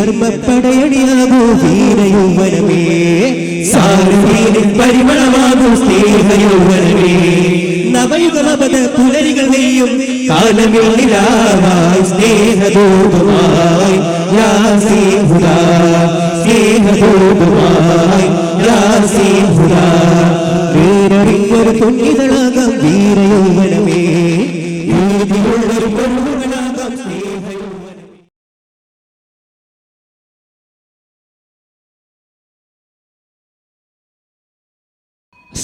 ധീരധർമ്മപ്പടയണിയാകൂ വീരയൗവനമേ സാരവീരിൻ പരിമളമാകൂ സ്നേഹയൗവനമേ. നവയുഗമപത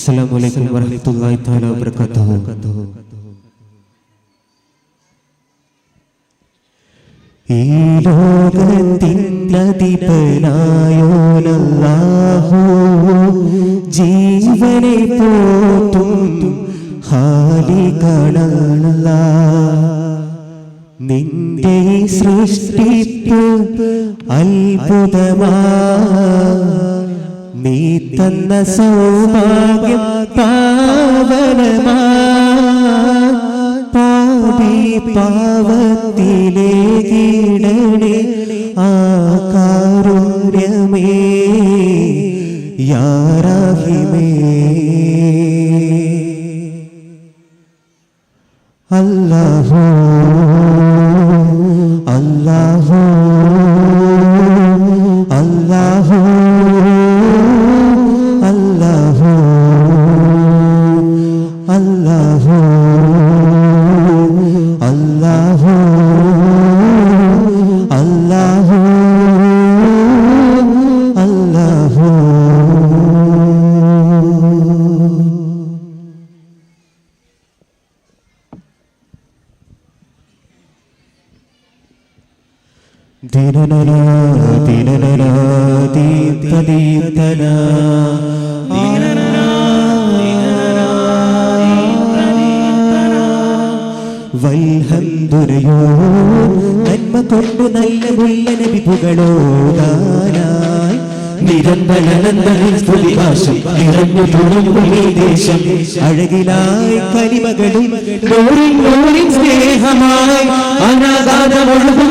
അസ്സലാമലൈക്കും عليكم തആല വബറകാതുഹു. تعالى وبركاته ഈ ലോകത്തിനധിപനായോനല്ലാഹു ജീവനെ പോറ്റും ഹാലികളല്ല നിന്റെ സൃഷ്ടിപ്പ് അത്ഭുതമാ. നീ തന്ന സൗഭാഗ്യം പാവനമാ. പാപി പാവത്തിലെ കീടണേ ആ കാരുണ്യമേ യാറാഹിമേ അല്ലാഹു ഈ ദേശം. അഴകിലായി കലിമകളും സ്നേഹമായി അനാഗാതമൊഴുകും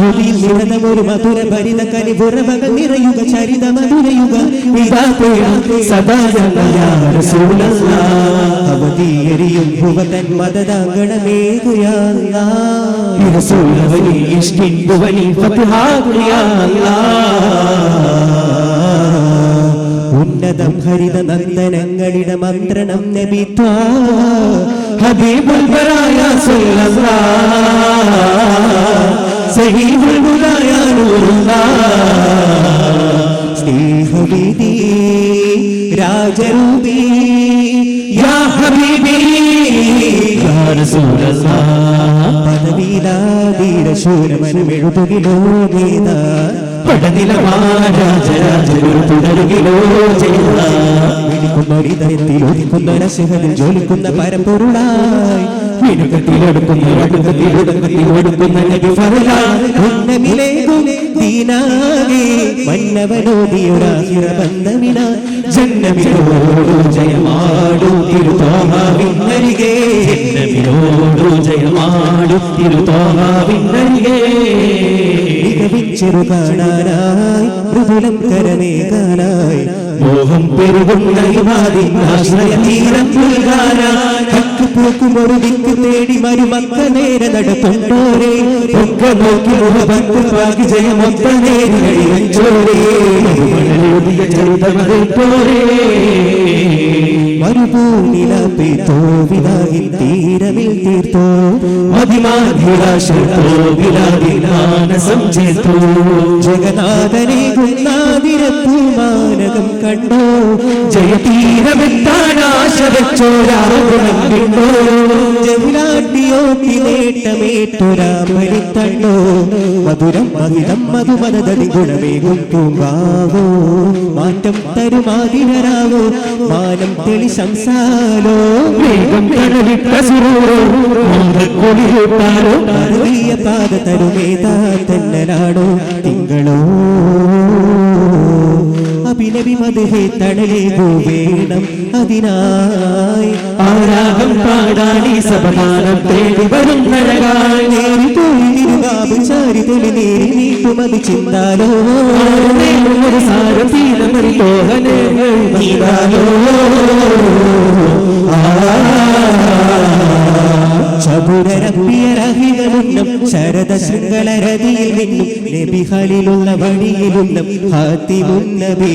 മധുര ഭുവതൻ ഉന്നതം ഹരിത നന്ദനങ്ങളുടെ മന്ത്രണം നബിത്ത ഹബീബുൽ ബറായ സല്ലല്ലാഹ് സ്നേഹവിധി രാജരൂപി യാ ഹബീബി യാ റസൂലല്ലാഹ് പദവിലാ ധീരശൂരമനുമെഴുതുകിലോ ഗീതാ ജോലിക്കുന്ന പരമ്പൊരുളായി ൊടുക്കുന്ന ഒടുക്കുന്ന ഒടുക്കുന്ന ദീനാകെ മന്നവനോദിയൊരാഹിറ ബന്ധമിന ജന്നമിനോടു ജയമാടു തിരുതോഹാവിന്നരികെ. ജന്നമിനോടു ജയമാടു തിരുതോഹാവിന്നരികെ. മികവിച്ചൊരു കാണാനായി മൃദുലം കരമേകാനായി. മോഹം പെരുകുന്ന ആശ്രയ തീരം നൽകാനായി. പൂക്കും ഒരു ദിക്ക് തേടി മരുമക്ക നേരെ നടത്തുണ്ടോരേ പൊക്ക നോക്കി മുഖപത്ത് പാകി ജയമൊത്ത മരുഭൂനിലാപ്പി ജഗനാഥനെ കണ്ടോ ജയതീരമെത്താനാശ വെച്ചോരാ മധുരം മധുമനതടി ഗുണമേകും പൂങ്കാവോ മാറ്റം തരുമാതിരാവോ മാനം തെളി സംസാരോ വേഗം കടലിട്ട പാത തരുമേതാ തന്നലാണോ? തിങ്കളോ? അഭിനവി മധുഹേ തണലേകോ വേണം അതിനായി ആരാഗം പാടാനി സഭമാനം തേടി വരും നരകായി നേരി നീട്ടുമത് ചിന്താലോ. ഒരു സാരഥീരമറി മോഹനേ നീതാലോ ചതുരരപ്പിയരഹികളുണ്ണം ശരദ ശൃംഗളരതിയിൽ നിന്നും നബികളിലുള്ള വഴിയിലുള്ള ഹാത്തിമുന്നബേ.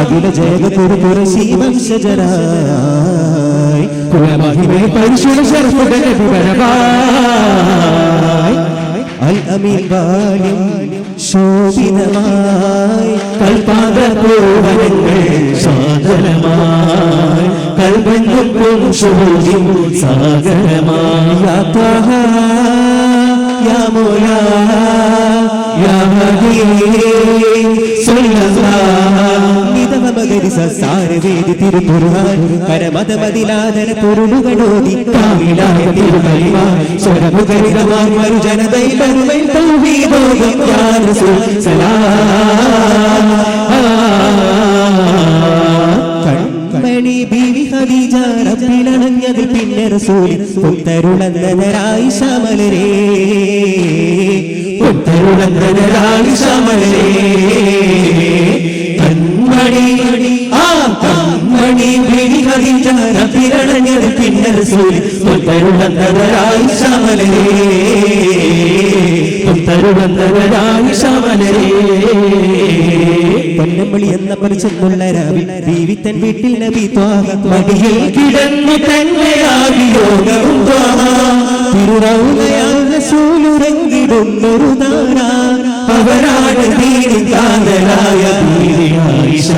അഖില ജഗതൊരു കുറശി വംശജരായി അൽ അമീൻ ബാല്യം ശോഭിതമായി. കൽപാദപൂവനങ്ങൾ സാധനമായി. കൽബന്ധും ശോഭിയും സാഗരമായി. യാ ത്വഹ, യാ മൗലാ, യാ ഹബീബ്, നിതവ മകരി സാരവേദി തിരുപുരാൻ കരമതമതിലാദര പൊരുളുകളോതി കാവിലായ തിരുമലിമ സ്വരമുഖരിതമാർ മരു ജനതൈ വരുമൈ റസൂൽ സലാം കൺമണി ബീവി ഖദീജ റബ്ബിലണഞ്ഞതിൽ പിന്നെ റസൂൽ പുത്തരുളന്നതരായി ശമലരേ കൺമണി ആ കൺമണി വിഴി ഖദീജ പിന്നർ സൂരി ഉത്തരുടന്തരായി ശമലേ ഉത്തരുടന്തരായി സമരേ പൊന്നമ്പളി എന്ന പരിചന്നുള്ള രാവിൽ ബീവി തൻ വീട്ടിൽ നബി മടിയിൽ കിടന്നു തന്നെയാകി യോഗവും തിരുറൗലയാൽ റസൂലുറങ്ങിടുന്നൊരു താര. അവരാണ് ദീനി കാതലായ ആയിഷ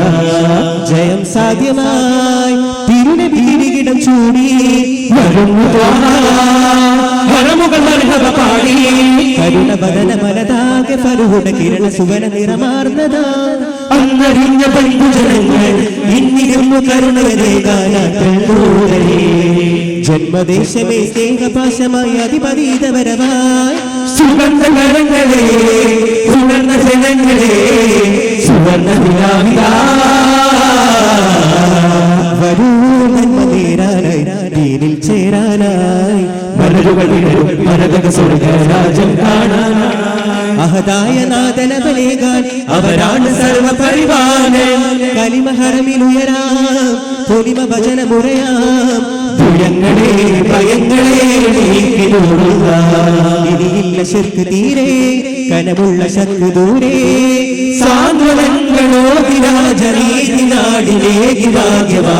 ജയം സാധ്യമായി. തിരുനബി കിരീടം ചൂടി. കരുണ സുവന നിറമാർന്നതാ. ജന്മദേശമേ സ്നേഹപാശമായി അതിപതീതവരവായി സുവർണ കരങ്ങളെ സുവർണ വരൂ നന്മ നേരാനായി ദീനിൽ ചേരാനായി മലരുകൾ വിടരും മരതക സ്വർഗ രാജം കാണാനായി. അഹദായ നാദനബലേകാൻ അവരാണ് സർവപരിപാലൻ കലിമഹരമിലുയരാം പൊലിമ ഭജനമുറയാം ഭയങ്ങളെ ഭയങ്ങളെ നീക്കിടുക ഇനിയില്ല ശിർക്ക് തീരെ കനമുള്ള ശക്ക് ദൂരെ. സാന്ത്വനങ്ങളോ വിരാജനീതി നാടിലേക്ക് ഭാഗ്യവാ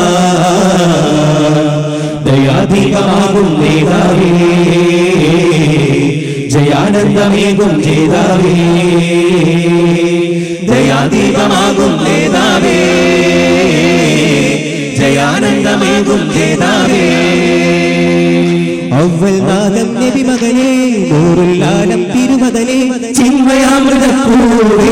ദയാധികമാകും നേതാവേ. ജയാനന്ദമേകും ജേതാവേ ദയാധികമാകും നേതാവേ. ജയാനന്ദമേകും ജേതാവേ അവൽ നാദം നബി മകനെ നൂറുല്ലാലം തിരുമകനെ ചിന്മയാമൃതപ്പൂവേ.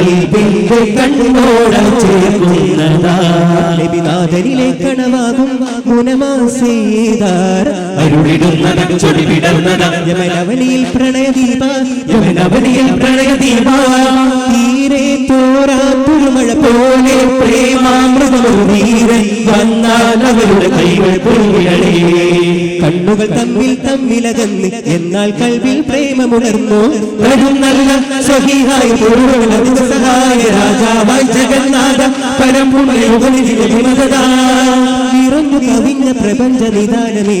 കൽവിന്റെ കണ്ണോട അരുളിടുന്നതം യമനവനിയിൽ പ്രണയദീപ. യവനവനിയിൽ പ്രണയദീപാ. തീരെ തോരാ പുതുമഴ പോലെ പ്രേമാമൃതമൊരു വീരൻ വന്നാൽ അവരുടെ കൈകൾ പൊരുവിടണേ കണ്ണുകൾ തമ്മിൽ തമ്മിലകന്ന് എന്നാൽ കൽവിൽ പ്രേമമുണർന്നു. നല്ല സഹിഹായി പൊരുളതിന്റെ സഹായ രാജാവായി ജഗന്നാഥ പരമ്പുമയുഗനിധി വിമതദാ നിറഞ്ഞു കവിഞ്ഞ പ്രപഞ്ച നിദാനമേ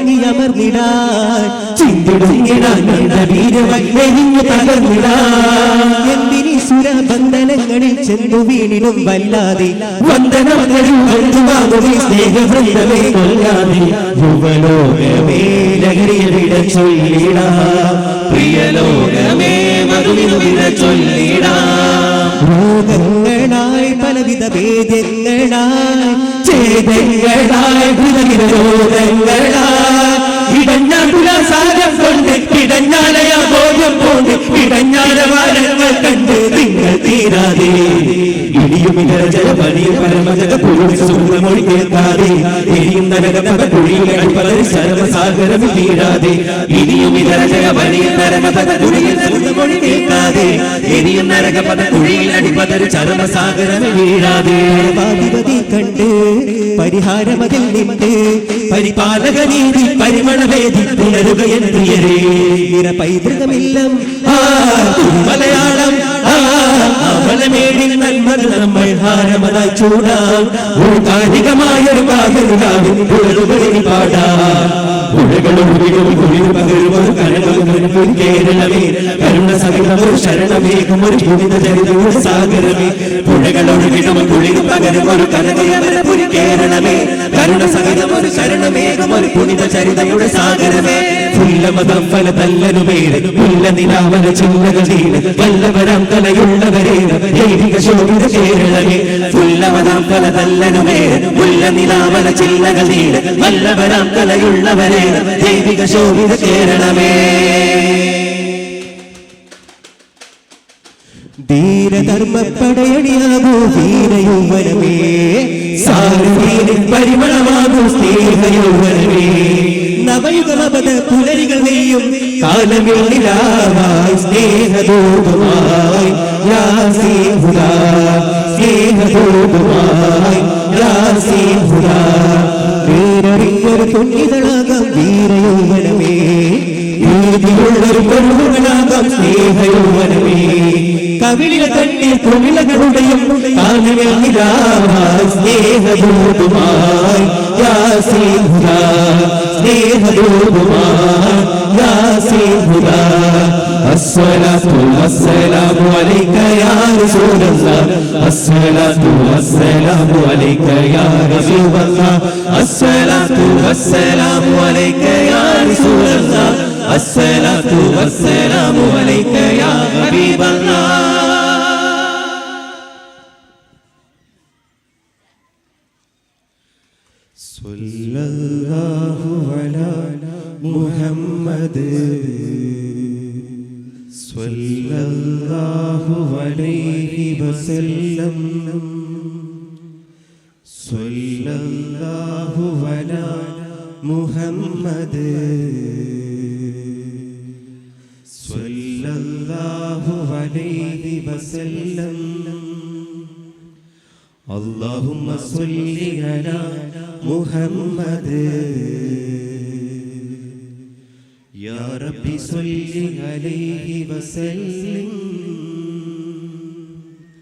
അമർന്നിടാൻ. എന്തിനി സുര ബന്ധനങ്ങളിൽ ചെന്നു വീണിടും വല്ലാതെ? പ്രിയലോകമേ മധുവിനുവിധ ചൊല്ലിടാം. രോഗങ്ങളായി പലവിധ ഭേദങ്ങളായി ചേതങ്ങളായി ഹൃദയരോധങ്ങളായ കണ്ട് നിങ്ങൾ തീരാതെ. ഇടിയും ജലപനി പരമജഗ പുരുഷ സുഖമൊഴി കേൾക്കാതെ. എരിയും നരകപത കുഴിയിൽ അടിപ്പതറി സർവസാഗരമിൽ തീരാതെ. ഇനിയുമിതര ജലപനി പരമത കുഴിയിൽ സുഖമൊഴി കേൾക്കാതെ. എരിയും നരകപത കുഴിയിൽ അടിപ്പതറി ചരമസാഗരം വീഴാതെ. കണ്ട് പരിഹാരമതിൽ നിണ്ട്. പരിപാലക നീതി പരിമളവേദി പുണരുക എൻ പ്രിയരേ പൈതൃകമില്ലം മലയാളം നമ്മൾ ഹാരമതായി ചൂടാം. ഉൾക്കാലികമായൊരു പാകരുകാവിൻ പുഴലുകളിൽ പാടാം. പുഴകളൊഴുകിടും കുളിർ പകരും ഒരു കനകം കേരളമേ കരുണ സഹിതം ഒരു പുനിത ചരിതയുടെ സാഗരമേ പുഴകളൊഴുകിടും കുളിർ പകരും ഒരു കേരളമേ കരുണ സഹിതം ഒരു ശരണമേകും ഒരു പുനിത ചരിതയുടെ സാഗരമേ. ഫുല്ലമതം ഫല തല്ലനുമേട് പുല്ല നിലാവന ചില്ലകളീട് വല്ലവരാം കലയുള്ളവരേട് ദൈവിക ശോഭിത കേരളമേ. ഫുല്ലമതം ഫല തല്ലനുമേട് ദൈവിക ശോഭിത കേരളമേ. ധീരധർമ്മപ്പടയണിയാകൂ ധീരയൗവനമേ. സാരവീരിൻ പരിമളമാകൂ സ്നേഹയൗവനമേ. നവയുഗമപത പുലരികൾ നെയ്യും കാലമിൽ നിലാവായി സ്നേഹദൂതമായി. യാസീഹുദാ സ്നേഹദൂതുമായി. യാസീഹുദാ വീരറിഞ്ഞൊരു പുണ്യതളാകാം വീരയൗവനമേ. നീതിയുള്ളൊരു പെരുമകളാകാം സ്നേഹയൗവനമേ കവിളില കണ്ണീർ കുമിളകളുടെയും കാലമിൽ നിലാവായി സ്നേഹദൂതുമായി യാസീഹുദാ സ്നേഹദൂതുമായി യാസീഹുദാ الصلاة والسلام عليك يا رسول الله الصلاة والسلام عليك يا رسول الله الصلاة والسلام عليك يا رسول الله الصلاة والسلام عليك يا حبيب الله സല്ലല്ലാഹു അലാ മുഹമ്മദ് സല്ലല്ലാഹു അലൈഹി വസല്ലം സല്ലല്ലാഹു അലാ മുഹമ്മദ് സല്ലല്ലാഹു അലൈഹി വസല്ലം اللهم صل على محمد يا رب صل عليه وسلم